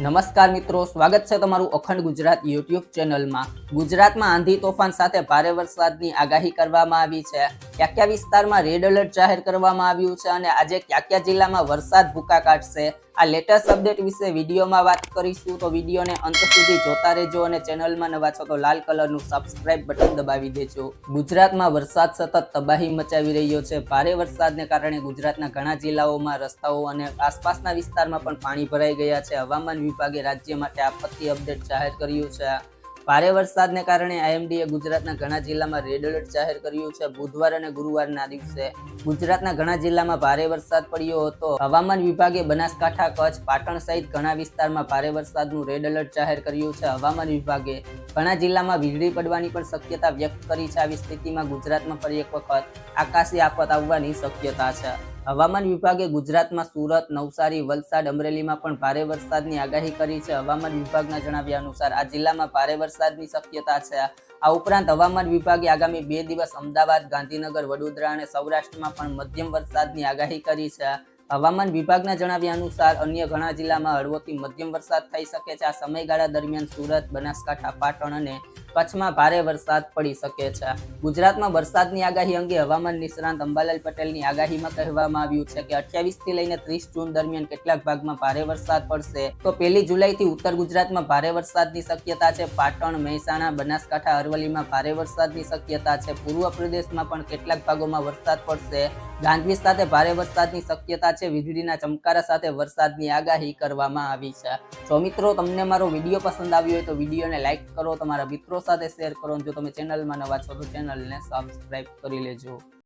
નમસ્કાર મિત્રો, સ્વાગત છે તમારું અખંડ ગુજરાત યુટ્યુબ ચેનલમાં. ગુજરાતમાં આંધી તોફાન સાથે ભારે વરસાદની આગાહી કરવામાં આવી છે. કયા કયા વિસ્તારમાં રેડ એલર્ટ જાહેર કરવામાં આવ્યું છે અને આજે ક્યાં ક્યાં જિલ્લામાં વરસાદ ભૂકા કાઢશે આ લેટેસ્ટ અપડેટ વિશે વિડીયોમાં વાત કરીશું, તો વિડીયોને અંત સુધી જોતા રહેજો અને ચેનલમાં નવા છો તો લાલ કલરનું સબસ્ક્રાઇબ બટન દબાવી દેજો. ગુજરાતમાં વરસાદ સતત તબાહી મચાવી રહ્યો છે. ભારે વરસાદને કારણે ગુજરાતના ઘણા જિલ્લાઓમાં રસ્તાઓ અને આસપાસના વિસ્તારમાં પણ પાણી ભરાઈ ગયા છે. હવામાન વિભાગે રાજ્ય માટે આપત્તિ અપડેટ જાહેર કર્યું છે. ભારે વરસાદને કારણે આઈએમડીએ ગુજરાતના ઘણા જિલ્લામાં રેડ એલર્ટ જાહેર કર્યું છે. બુધવાર અને ગુરુવારના દિવસે ગુજરાતના ઘણા જિલ્લામાં ભારે વરસાદ પડ્યો હતો. હવામાન વિભાગે બનાસકાંઠા, કચ્છ, પાટણ સહિત ઘણા વિસ્તારમાં ભારે વરસાદનું રેડ એલર્ટ જાહેર કર્યું છે. હવામાન વિભાગે ઘણા જિલ્લામાં વીજળી પડવાની પણ શક્યતા વ્યક્ત કરી છે. આવી સ્થિતિમાં ગુજરાતમાં ફરી એક વખત આકાશી આફત આવવાની શક્યતા છે. હવામાન વિભાગે ગુજરાતમાં સુરત, નવસારી, વલસાડ, અમરેલીમાં પણ ભારે વરસાદની આગાહી કરી છે. હવામાન વિભાગના જણાવ્યા અનુસાર આ જિલ્લામાં ભારે વરસાદની શક્યતા છે. આ ઉપરાંત હવામાન વિભાગે આગામી બે દિવસ અમદાવાદ, ગાંધીનગર, વડોદરા અને સૌરાષ્ટ્રમાં પણ મધ્યમ વરસાદની આગાહી કરી છે. હવામાન વિભાગના જણાવ્યા અનુસાર અન્ય ઘણા જિલ્લામાં હળવોથી મધ્યમ વરસાદ થઈ શકે છે. આ સમયગાળા દરમિયાન સુરત, બનાસકાંઠા, પાટણ અને કચ્છમાં ભારે વરસાદ પડી શકે છે. ગુજરાતમાં વરસાદની આગાહી અંગે હવામાન નિષ્ણાંત અંબાલાલ પટેલની આગાહીમાં કહેવામાં આવ્યું છે કે અઠ્યાવીસથી લઈને ત્રીસ જૂન દરમિયાન કેટલાક ભાગમાં ભારે વરસાદ પડશે. તો પહેલી જુલાઈથી ઉત્તર ગુજરાતમાં ભારે વરસાદની શક્યતા છે. પાટણ, મહેસાણા, બનાસકાંઠા, અરવલ્લીમાં ભારે વરસાદની શક્યતા છે. પૂર્વ પ્રદેશમાં પણ કેટલાક ભાગોમાં વરસાદ પડશે. ગાંધી સાથે ભારે વરસાદની શક્યતા છે. વીજળીના ચમકારા સાથે વરસાદની આગાહી કરવામાં આવી છે. જો મિત્રો, તમને મારો વીડિયો પસંદ આવ્યો હોય તો વિડીયોને લાઈક કરો. તમારા મિત્રો સાથે શેર કરો જો તમે ચેનલમાં નવા છો તો ચેનલને સબસ્ક્રાઇબ કરી લેજો